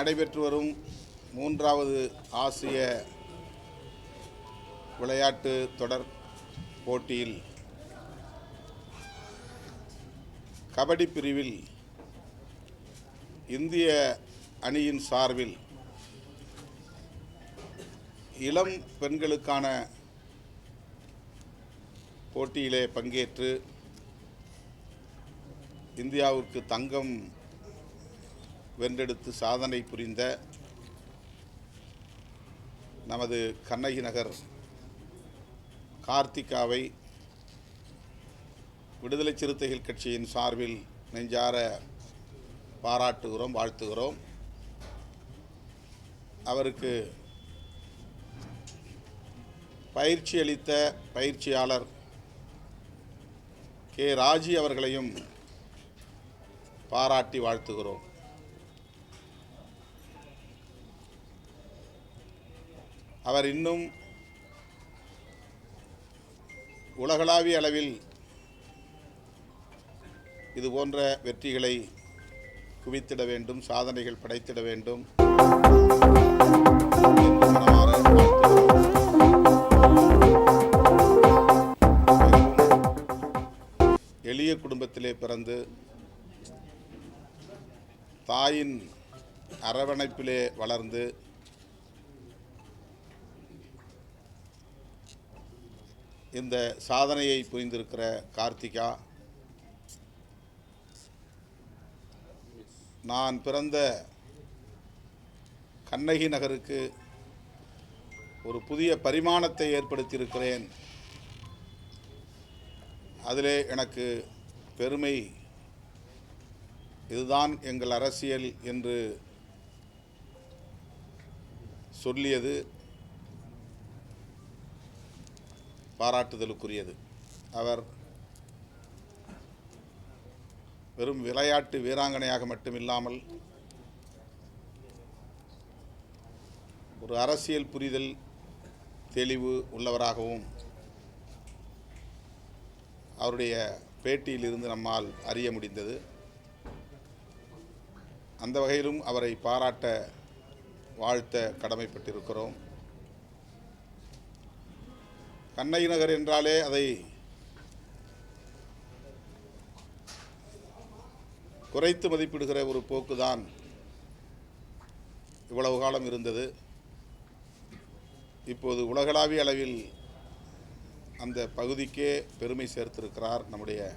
நடைபெற்று வரும் மூன்றாவது ஆசிய விளையாட்டு தொடர் போட்டியில் கபடி பிரிவில் இந்திய அணியின் சார்பில் இளம் பெண்களுக்கான போட்டியிலே பங்கேற்று இந்தியாவுக்கு தங்கம் வென்றெடுத்து சாதனை புரிந்த நமது கண்ணகி நகர் கார்த்திகாவை விடுதலை சிறுத்தைகள் கட்சியின் சார்பில் நெஞ்சார பாராட்டுகிறோம் வாழ்த்துகிறோம். அவருக்கு பயிற்சி அளித்த பயிற்சியாளர் கே. ராஜி அவர்களையும் பாராட்டி வாழ்த்துகிறோம். அவர் இன்னும் உலகளாவிய அளவில் இது போன்ற வெற்றிகளை குவித்திட வேண்டும் சாதனைகள் படைத்திட வேண்டும். எளிய குடும்பத்திலே பிறந்து தாயின் அரவணைப்பிலே வளர்ந்து இந்த சாதனையை புரிந்திருக்கிற கார்த்திகா நான் பிறந்த கண்ணகி நகருக்கு ஒரு புதிய பரிமாணத்தை ஏற்படுத்தியிருக்கிறேன். அதிலே எனக்கு பெருமை. இதுதான் எங்கள் அரசியல் என்று சொல்லியது. பாராட்டுதலுக்குரியது. அவர் வெறும் விளையாட்டு வீராங்கனையாக மட்டுமில்லாமல் ஒரு அரசியல் புரிதல் தெளிவு உள்ளவராகவும் அவருடைய பேட்டியிலிருந்து நம்மால் அறிய முடிந்தது. அந்த வகையிலும் அவரை பாராட்ட வாழ்த்த கடமைப்பட்டிருக்கிறோம். கண்ணகி நகர் என்றாலே அதை குறைத்து மதிப்பிடுகிற ஒரு போக்குதான். இவ்வளவு காலம் இருந்தது. இப்போது உலகளாவிய அளவில் அந்த பகுதிக்கே பெருமை சேர்த்திருக்கிறார் நம்முடைய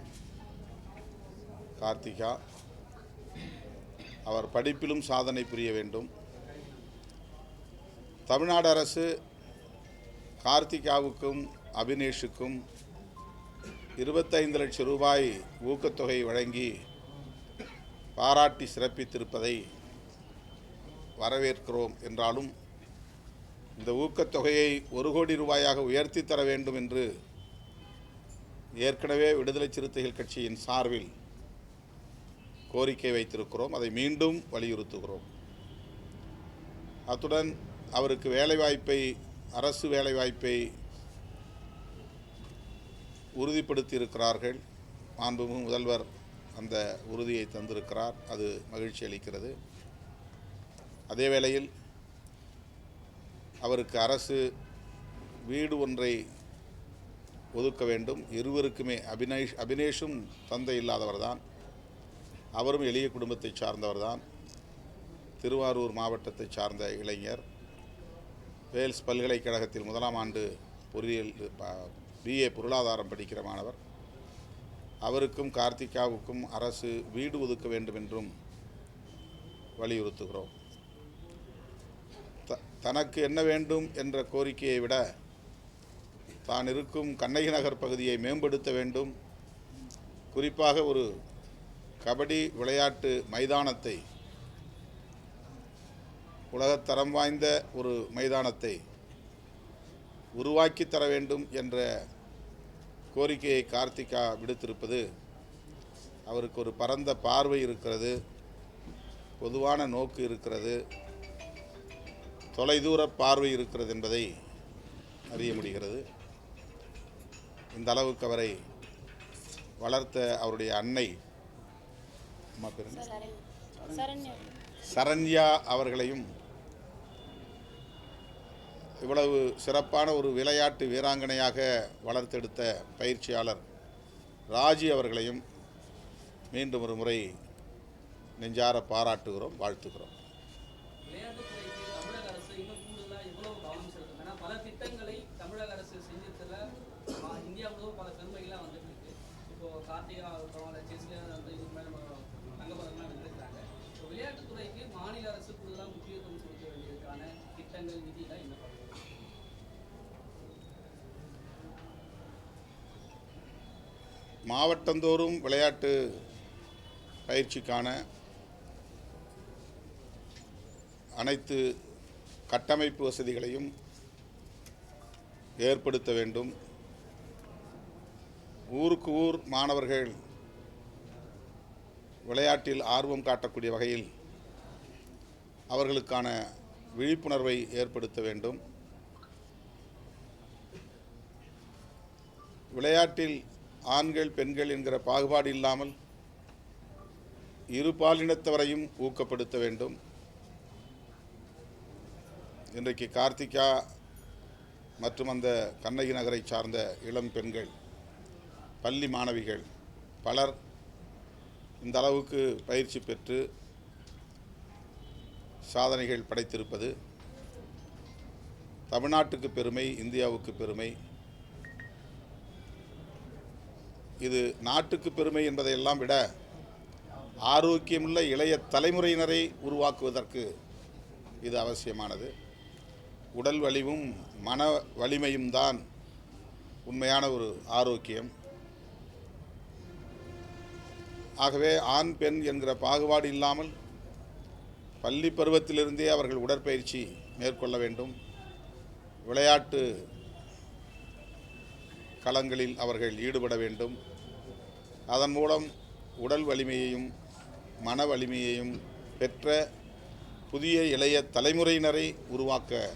கார்த்திகா. அவர் படிப்பிலும் சாதனை புரிய வேண்டும். தமிழ்நாடு அரசு கார்த்திகாவுக்கும் அபினேஷுக்கும் இருபத்தைந்து லட்சம் ரூபாய் ஊக்கத்தொகை வழங்கி பாராட்டி சிறப்பித்திருப்பதை வரவேற்கிறோம் என்றாலும் இந்த ஊக்கத்தொகையை ஒரு கோடி ரூபாயாக உயர்த்தி தர வேண்டும் என்று ஏற்கனவே விடுதலை சிறுத்தைகள் கட்சியின் சார்பில் கோரிக்கை வைத்திருக்கிறோம். அதை மீண்டும் வலியுறுத்துகிறோம். அத்துடன் அவருக்கு வேலைவாய்ப்பை அரசு வேலைவாய்ப்பை உறுதிப்படுத்தியிருக்கிறார்கள். மாண்புமிகு முதல்வர் அந்த உறுதியை தந்திருக்கிறார். அது மகிழ்ச்சி அளிக்கிறது. அதே வேளையில் அவருக்கு அரசு வீடு ஒன்றை ஒதுக்க வேண்டும். இருவருக்குமே அபினேஷ் அபினேஷும் தந்தை இல்லாதவர்தான். அவரும் எளிய குடும்பத்தை சார்ந்தவர்தான். திருவாரூர் மாவட்டத்தை சார்ந்த இளைஞர். வேல்ஸ் பல்கலைக்கழகத்தில் முதலாம் ஆண்டு பொறியியல் பிஏ பொருளாதாரம் படிக்கிற மாணவர். அவருக்கும் கார்த்திகாவுக்கும் அரசு வீடு ஒதுக்க வேண்டும் என்றும் வலியுறுத்துகிறோம். த தனக்கு என்ன வேண்டும் என்ற கோரிக்கையை விட தான் இருக்கும் கண்ணகி நகர் பகுதியை மேம்படுத்த வேண்டும். குறிப்பாக ஒரு கபடி விளையாட்டு மைதானத்தை உலகத்தரம் வாய்ந்த ஒரு மைதானத்தை உருவாக்கி தர வேண்டும் என்ற கோரிக்கையை கார்த்திகா விடுத்திருப்பது அவருக்கு ஒரு பரந்த பார்வை இருக்கிறது பொதுவான நோக்கு இருக்கிறது தொலைதூர பார்வை இருக்கிறது என்பதை அறிய முடிகிறது. இந்த அளவுக்கு அவரை வளர்த்த அவருடைய அன்னை அம்மா பேர் சரண்யா அவர்களையும் இவ்வளவு சிறப்பான ஒரு விளையாட்டு வீராங்கனையாக வளர்த்தெடுத்த பயிற்சியாளர் ராஜி அவர்களையும் மீண்டும் ஒரு முறை நெஞ்சார பாராட்டுகிறோம் வாழ்த்துகிறோம் விளையாட்டுத்துறைக்கு தமிழக அரசு இன்னும் கூடுதலா எவ்வளவு கவனம் செலுத்தும் ஏன்னா பல திட்டங்களை தமிழக அரசு செஞ்சதுல ஆ, இந்தியா முழுவதும் பல பெருமைகள்லாம் வந்துட்டு இருக்கு இப்போ கார்த்திகா ஆகட்டும் இல்லை செஸ்ல வந்து இதுக்கு மேலே தங்கப்பதங்கள்லாம் வென்றிருக்காங்க இப்போ விளையாட்டுத்துறைக்கு மாநில அரசு கூடுதலாக முக்கியத்துவம் கொடுக்க வேண்டியதுக்கான திட்டங்கள் நிதியெல்லாம் என்ன பண்ணுறது மாவட்டந்தோறும் விளையாட்டு பயிற்சிக்கான அனைத்து கட்டமைப்பு வசதிகளையும் ஏற்படுத்த வேண்டும். ஊருக்கு ஊர் மாணவர்கள் விளையாட்டில் ஆர்வம் காட்டக்கூடிய வகையில் அவர்களுக்கான விழிப்புணர்வை ஏற்படுத்த வேண்டும். விளையாட்டில் ஆண்கள் பெண்கள் என்கிற பாகுபாடு இல்லாமல் இரு பாலினத்தவரையும் ஊக்கப்படுத்த வேண்டும். இன்றைக்கு கார்த்திகா மற்றும் அந்த கண்ணகி நகரை சார்ந்த இளம் பெண்கள் பள்ளி மாணவிகள் பலர் இந்த அளவுக்கு பயிற்சி பெற்று சாதனைகள் படைத்திருப்பது தமிழ்நாட்டுக்கு பெருமை இந்தியாவுக்கு பெருமை. இது நாட்டுக்கு பெருமை என்பதையெல்லாம் விட ஆரோக்கியமுள்ள இளைய தலைமுறையினரை உருவாக்குவதற்கு இது அவசியமானது. உடல் வலிவும் மன வலிமையும் தான் உண்மையான ஒரு ஆரோக்கியம். ஆகவே ஆண் பெண் என்கிற பாகுபாடு இல்லாமல் பள்ளி பருவத்திலிருந்தே அவர்கள் உடற்பயிற்சி மேற்கொள்ள வேண்டும். விளையாட்டு களங்களில் அவர்கள் ஈடுபட வேண்டும். அதன் மூலம் உடல் வலிமையையும் மன வலிமையையும் பெற்ற புதிய இளைய தலைமுறையினரை உருவாக்க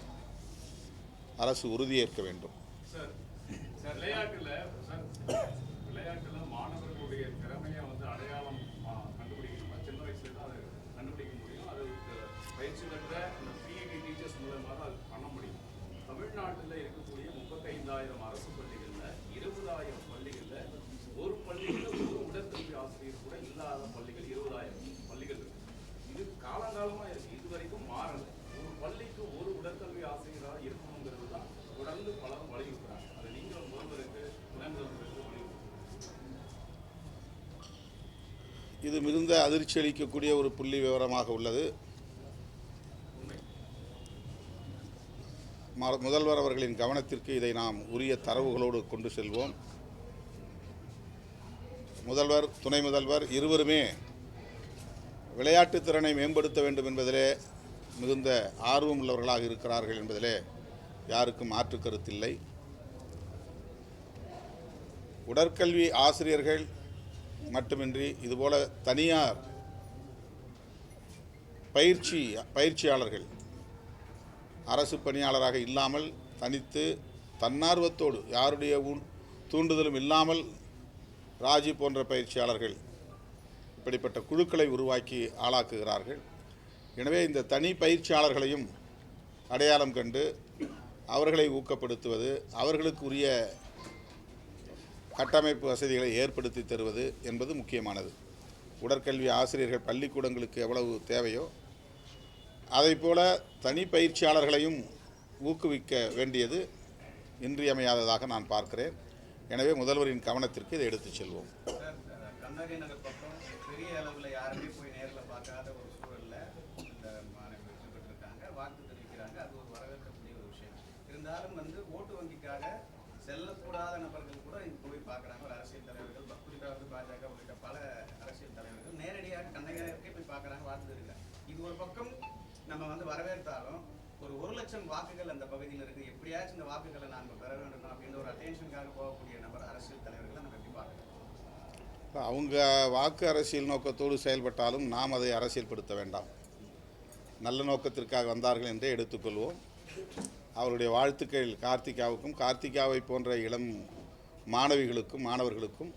அரசு உறுதியேற்க வேண்டும். இது மிகுந்த அதிர்ச்சி அளிக்கக்கூடிய ஒரு புள்ளி விவரமாக உள்ளது. முதல்வர் அவர்களின் கவனத்திற்கு இதை நாம் உரிய தரவுகளோடு கொண்டு செல்வோம். முதல்வர் துணை முதல்வர் இருவருமே விளையாட்டுத் திறனை மேம்படுத்த வேண்டும் என்பதிலே மிகுந்த ஆர்வம் உள்ளவர்களாக இருக்கிறார்கள் என்பதிலே யாருக்கும் மாற்று கருத்தில்லை உடற்கல்வி ஆசிரியர்கள் மட்டுமின்றி இதுபோல தனியார் பயிற்சி பயிற்சியாளர்கள் அரசு பணியாளராக இல்லாமல் தனித்து தன்னார்வத்தோடு யாருடைய தூண்டுதலும் இல்லாமல் ராஜி போன்ற பயிற்சியாளர்கள் இப்படிப்பட்ட குழுக்களை உருவாக்கி ஆளாக்குகிறார்கள். எனவே இந்த தனி பயிற்சியாளர்களையும் அடையாளம் கண்டு அவர்களை ஊக்கப்படுத்துவது அவர்களுக்கு உரிய கட்டமைப்பு வசதிகளை ஏற்படுத்தி தருவது என்பது முக்கியமானது. உடற்கல்வி ஆசிரியர்கள் பள்ளிக்கூடங்களுக்கு எவ்வளவு தேவையோ அதைப்போல தனி பயிற்சியாளர்களையும் ஊக்குவிக்க வேண்டியது இன்றியமையாததாக நான் பார்க்கிறேன். எனவே முதல்வரின் கவனத்திற்கு இதை எடுத்துச் செல்வோம். நகர் பக்கம் பெரிய அளவில் யாருமே போய் நேரில் பார்க்காத ஒரு இந்த மாணவி வெற்றி பெற்றிருக்காங்க. தெரிவிக்கிறாங்க. அது ஒரு வரவேற்கக்கூடிய ஒரு விஷயம். இருந்தாலும் வந்து ஓட்டு வங்கிக்காக செல்லக்கூடாத நபர்கள் கூட இங்க போய் பார்க்குறாங்க ஒரு அரசியல் தலைவர்கள் ப- குறிப்பாக வந்து பாஜக உள்ளிட்ட பல அரசியல் தலைவர்கள் நேரடியாக கண்ணகி நகருக்கே போய் பார்க்குறாங்க வாழ்த்து இது ஒரு பக்கம் நம்ம வந்து வரவேற்றாலும் ஒரு ஒரு லட்சம் வாக்குகள் அந்த பகுதியில் இருக்குது எப்படியாச்சும் இந்த வாக்குகளை நாம் பெற வேண்டும் அப்படின்ற ஒரு அட்டென்ஷனுக்காக போகக்கூடிய நபர் அரசியல் தலைவர்களை நம்ம எப்படி பார்க்கலாம் அவங்க வாக்கு அரசியல் நோக்கத்தோடு செயல்பட்டாலும் நாம் அதை அரசியல்படுத்த வேண்டாம். நல்ல நோக்கத்திற்காக வந்தார்கள் என்றே எடுத்துக்கொள்வோம். அவருடைய வாழ்த்துக்கள் கார்த்திகாவுக்கும் கார்த்திகாவை போன்ற இளம் மாணவிகளுக்கும் மாணவர்களுக்கும்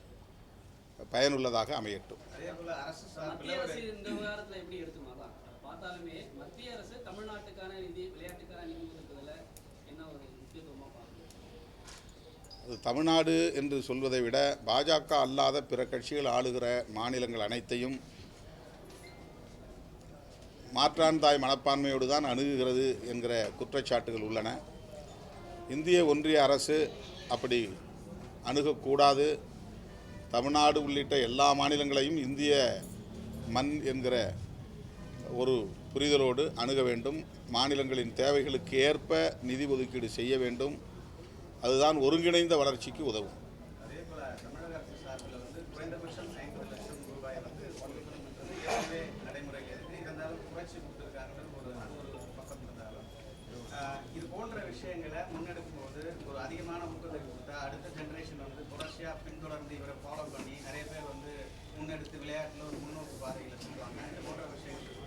பயனுள்ளதாக அமையட்டும். அதே தமிழ்நாடு என்று சொல்வதை விட பாஜக அல்லாத பிற கட்சிகள் ஆளுகிற மாநிலங்கள் அனைத்தையும் மாற்றான் தாய் மனப்பான்மையோடு தான் அணுகுகிறது என்கிற குற்றச்சாட்டுகள் உள்ளன. இந்திய ஒன்றிய அரசு அப்படி அணுகக்கூடாது. தமிழ்நாடு உள்ளிட்ட எல்லா மாநிலங்களையும் இந்திய மண் என்கிற ஒரு புரிதலோடு அணுக வேண்டும். மாநிலங்களின் தேவைகளுக்கு ஏற்ப நிதி ஒதுக்கீடு செய்ய வேண்டும். அதுதான் ஒருங்கிணைந்த வளர்ச்சிக்கு உதவும். அதே அரசு சார்பில் வந்து குறைந்தபட்சம் ஐம்பது லட்சம் ரூபாய் வந்து ஒதுக்கணும்ன்றது ஏற்கனவே நடைமுறையில் இருக்கு இருந்தாலும் குறைச்சி கொடுத்துருக்காங்கன்றது ஒரு அது ஒரு பக்கம் இருந்தாலும் ஆஹ், இது போன்ற விஷயங்களை முன்னெடுக்கும் போது ஒரு அதிகமான ஊக்கத்தை கொடுத்தா அடுத்த ஜெனரேஷன் வந்து தொடர்ச்சியாக பின்தொடர்ந்து இவரை ஃபாலோ பண்ணி நிறைய பேர் வந்து முன்னெடுத்து விளையாட்டில் ஒரு முன்னோக்கு பாதைகளை சொல்லுவாங்க இது போன்ற விஷயங்கள் இருக்கு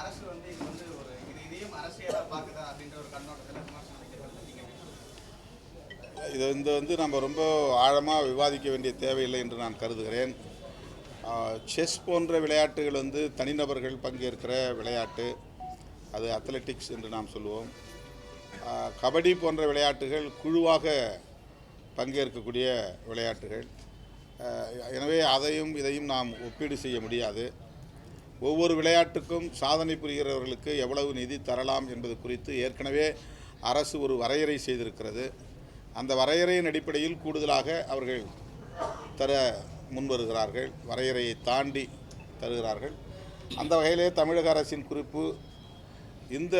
அரசு வந்து இது வந்து ஒரு இது இதையும் அரசியலாக பார்க்குதா அப்படின்ற ஒரு கண்ணோட்டத்தில் விமர்சனம் வைக்கிறது நீங்கள் இது இந்த வந்து நம்ம ரொம்ப ஆழமாக விவாதிக்க வேண்டிய தேவையில்லை என்று நான் கருதுகிறேன். செஸ் போன்ற விளையாட்டுகள் வந்து தனிநபர்கள் பங்கேற்கிற விளையாட்டு. அது அத்லெட்டிக்ஸ் என்று நாம் சொல்லுவோம். கபடி போன்ற விளையாட்டுகள் குழுவாக பங்கேற்கக்கூடிய விளையாட்டுகள். எனவே அதையும் இதையும் நாம் ஒப்பீடு செய்ய முடியாது. ஒவ்வொரு விளையாட்டுக்கும் சாதனை புரிகிறவர்களுக்கு எவ்வளவு நிதி தரலாம் என்பது குறித்து ஏற்கனவே அரசு ஒரு வரையறை செய்திருக்கிறது. அந்த வரையறையின் அடிப்படையில் கூடுதலாக அவர்கள் தர முன்வருகிறார்கள். வரையறையை தாண்டி தருகிறார்கள். அந்த வகையிலே தமிழக அரசின் குறிப்பு இந்த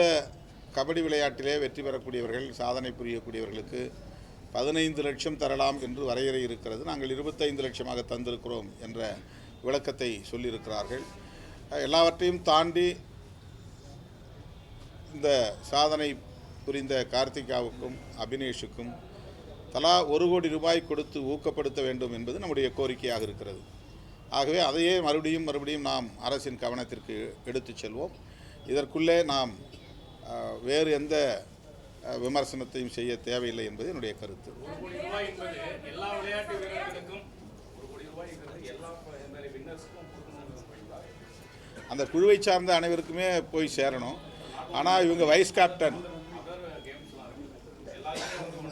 கபடி விளையாட்டிலே வெற்றி பெறக்கூடியவர்கள் சாதனை புரியக்கூடியவர்களுக்கு பதினைந்து லட்சம் தரலாம் என்று வரையறை இருக்கிறது. நாங்கள் இருபத்தைந்து லட்சமாக தந்திருக்கிறோம் என்ற விளக்கத்தை சொல்லியிருக்கிறார்கள். எல்லாவற்றையும் தாண்டி இந்த சாதனை புரிந்த கார்த்திகாவுக்கும் அபினேஷுக்கும் தலா ஒரு கோடி ரூபாய் கொடுத்து ஊக்கப்படுத்த வேண்டும் என்பது நம்முடைய கோரிக்கையாக இருக்கிறது. ஆகவே அதையே மறுபடியும் மறுபடியும் நாம் அரசின் கவனத்திற்கு எடுத்துச் செல்வோம். இதற்குள்ளே நாம் வேறு எந்த விமர்சனத்தையும் செய்ய தேவையில்லை என்பது என்னுடைய கருத்து. அந்த குழுவை சார்ந்த அனைவருக்குமே போய் சேரணும். ஆனால் இவங்க வைஸ் கேப்டன்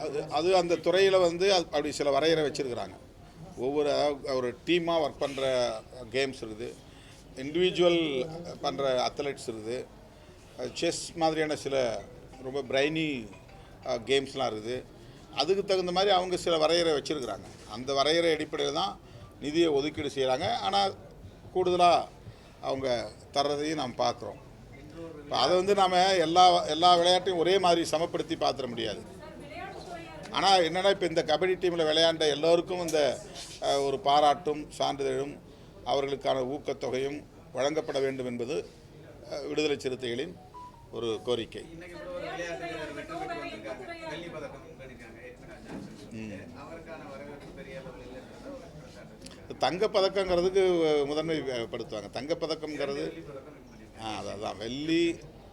அது அது அந்த துறையில் வந்து அது அப்படி சில வரையறை வச்சுருக்கிறாங்க. ஒவ்வொரு ஒரு டீமாக ஒர்க் பண்ணுற கேம்ஸ் இருக்குது. இண்டிவிஜுவல் பண்ணுற அத்லெட்ஸ் இருக்குது. செஸ் மாதிரியான சில ரொம்ப பிரைனி கேம்ஸ்லாம் இருக்குது. அதுக்கு தகுந்த மாதிரி அவங்க சில வரையறை வச்சுருக்கிறாங்க. அந்த வரையறை அடிப்படையில் தான் நிதியை ஒதுக்கீடு செய்கிறாங்க ஆனால் கூடுதலாக அவங்க தர்றதையும் நாம் பார்க்குறோம். இப்போ அதை வந்து நாம் எல்லா எல்லா விளையாட்டையும் ஒரே மாதிரி சமப்படுத்தி பார்த்துட முடியாது. ஆனால் என்னென்னா இப்போ இந்த கபடி டீமில் விளையாண்ட எல்லோருக்கும் இந்த ஒரு பாராட்டும் சான்றிதழும் அவர்களுக்கான ஊக்கத்தொகையும் வழங்கப்பட வேண்டும் என்பது விடுதலை சிறுத்தைகளின் ஒரு கோரிக்கை. தங்கப்பதக்கங்கிறதுக்கு முதன்மைப்படுத்துவாங்க பண்ணிருக்காங்க ஆ அதுதான் வெள்ளி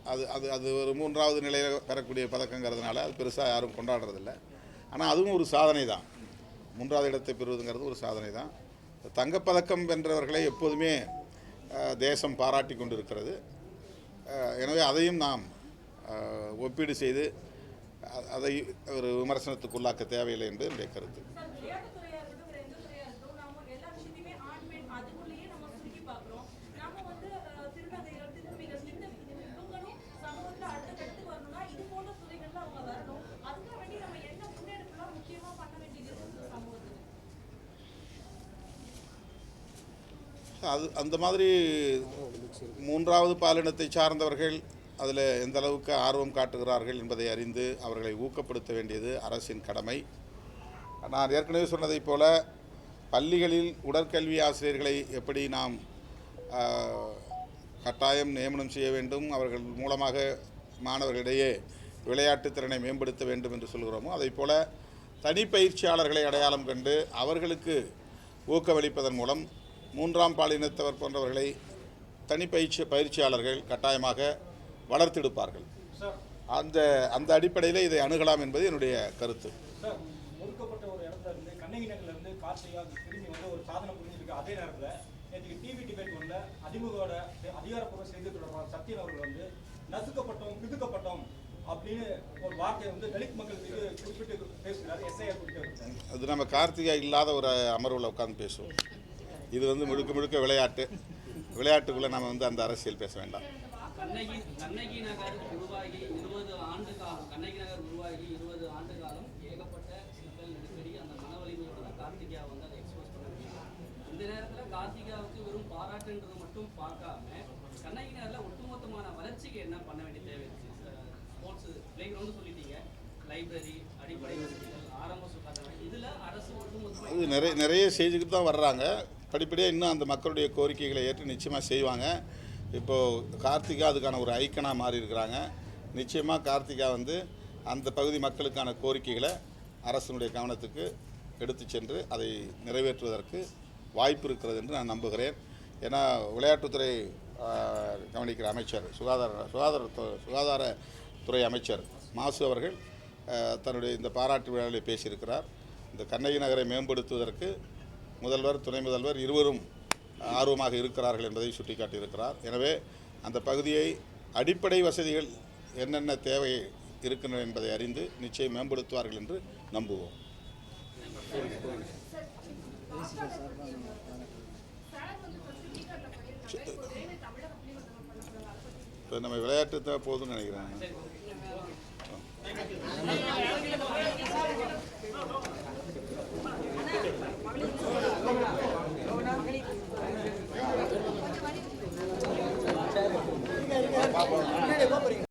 அது அது அது ஒரு மூன்றாவது நிலையில் பெறக்கூடிய பதக்கங்கிறதுனால அது பெருசாக யாரும் கொண்டாடுறதில்ல. ஆனால் அதுவும் ஒரு சாதனை தான். மூன்றாவது இடத்தை பெறுவதுங்கிறது ஒரு சாதனை தான். தங்கப்பதக்கம் வென்றவர்களை எப்போதுமே தேசம் பாராட்டி கொண்டிருக்கிறது. எனவே அதையும் நாம் ஒப்பீடு செய்து அதை ஒரு விமர்சனத்துக்குள்ளாக்க தேவையில்லை என்பது என்னுடைய கருத்து சார், விளையாட்டுத்துறையா இருக்கட்டும், வேற எந்த துறையா இருக்கட்டும், நாம எல்லா விஷயத்தையுமே ஆண், பெண் அதுக்குள்ளேயே நம்ம சுருக்கி பார்க்கிறோம். நாம வந்து, அஹ், திருநங்கைகள், திருநம்பிகள், இந்த இந்த இவங்களும் சமூகத்துல அடுத்த கட்டத்துக்கு வரணும்னா, இது போன்ற துறைகள்ல அவங்க வரணும். அதுக்காக வேண்டி நம்ம என்ன முன்னெடுப்புலாம் முக்கியமா பண்ண வேண்டியது இருக்கு இந்த சமூகத்துக்கு? அது அந்த மாதிரி மூன்றாவது பாலினத்தை சார்ந்தவர்கள் அதில் எந்த அளவுக்கு ஆர்வம் காட்டுகிறார்கள் என்பதை அறிந்து அவர்களை ஊக்கப்படுத்த வேண்டியது அரசின் கடமை. நான் ஏற்கனவே சொன்னதைப் போல பள்ளிகளில் உடற்கல்வி ஆசிரியர்களை எப்படி நாம் கட்டாயம் நியமனம் செய்ய வேண்டும் அவர்கள் மூலமாக மாணவர்களிடையே விளையாட்டுத் திறனை மேம்படுத்த வேண்டும் என்று சொல்கிறோமோ அதைப் போல தனிப்பயிற்சியாளர்களை அடையாளம் கண்டு அவர்களுக்கு ஊக்கமளிப்பதன் மூலம் மூன்றாம் பாலினத்தவர் போன்றவர்களை தனிப்பயிற்சி பயிற்சியாளர்கள் கட்டாயமாக வளர்த்தெடுப்பார்கள். அந்த அந்த அடிப்படையில் இதை அணுகலாம் என்பது என்னுடைய கருத்து. சார் ஒதுக்கப்பட்ட ஒரு இடத்துல இருந்து கண்ணகி நகர்ல இருந்து கார்த்திகா திரும்பி வந்து ஒரு சாதனை புரிஞ்சிருக்கு அதே நேரத்தில் நேற்றுக்கு டிவி டிபேட் ஒன்றில் அதிமுகவோட அதிகாரப்பூர்வ செய்தி தொடர்பாளர் சத்யன் அவர்கள் வந்து நசுக்கப்பட்டோம் பிதுக்கப்பட்டோம் அப்படின்னு ஒரு வார்த்தையை வந்து தலித் மக்கள் மீது குறிப்பிட்டு பேசுகிறார். எஸ்ஐஆர் குறித்து அது நம்ம கார்த்திகா இல்லாத ஒரு அமர்வில் உட்காந்து பேசுவோம். இது வந்து முழுக்க முழுக்க விளையாட்டு. விளையாட்டுக்குள்ளே நம்ம வந்து அந்த அரசியல் பேச வேண்டாம். கண்ணகி நகர் உருவாகி இருபது ஆண்டு காலம் கண்ணகி நகர் உருவாகி இருபது ஆண்டு காலம் ஏகப்பட்ட சிக்கல் நெருக்கடி அந்த மன வலிமையோட கார்த்திகா வந்து அதை எக்ஸ்போஸ் பண்ண இந்த நேரத்தில் கார்த்திகாவுக்கு வெறும் பாராட்டுன்றது மட்டும் பார்க்காம கண்ணகி நகரில் ஒட்டுமொத்தமான வளர்ச்சிக்கு என்ன பண்ண வேண்டிய தேவை இருக்கு? ஸ்போர்ட்ஸ் பிளே கிரவுண்டு சொல்லிட்டீங்க. லைப்ரரி அடிப்படை வசதிகள் ஆரம்ப சுகாதாரம் இதில் அரசு ஒட்டுமொத்தமாக நிறைய நிறைய செய்துக்கிட்டு தான் வர்றாங்க. படிப்படியாக இன்னும் அந்த மக்களுடைய கோரிக்கைகளை ஏற்று நிச்சயமாக செய்வாங்க. இப்போது கார்த்திகா அதுக்கான ஒரு ஐக்கனாக மாறி இருக்கிறாங்க. நிச்சயமாக கார்த்திகா வந்து அந்த பகுதி மக்களுக்கான கோரிக்கைகளை அரசினுடைய கவனத்துக்கு எடுத்து சென்று அதை நிறைவேற்றுவதற்கு வாய்ப்பு இருக்கிறது என்று நான் நம்புகிறேன். ஏன்னா விளையாட்டுத்துறை கவனிக்கிற அமைச்சர் சுகாதார சுகாதார சுகாதாரத்துறை அமைச்சர் மாசு அவர்கள் தன்னுடைய இந்த பாராட்டு விழாவில் பேசியிருக்கிறார். இந்த கண்ணகி நகரை மேம்படுத்துவதற்கு முதல்வர் துணை முதல்வர் இருவரும் ஆர்வமாக இருக்கிறார்கள் என்பதை சுட்டிக்காட்டியிருக்கிறார். எனவே அந்த பகுதியை அடிப்படை வசதிகள் என்னென்ன தேவை இருக்கின்றன என்பதை அறிந்து நிச்சயம் மேம்படுத்துவார்கள் என்று நம்புவோம். இப்போ நம்ம விளையாட்டு தான் போதும்னு நினைக்கிறேன். Gracias.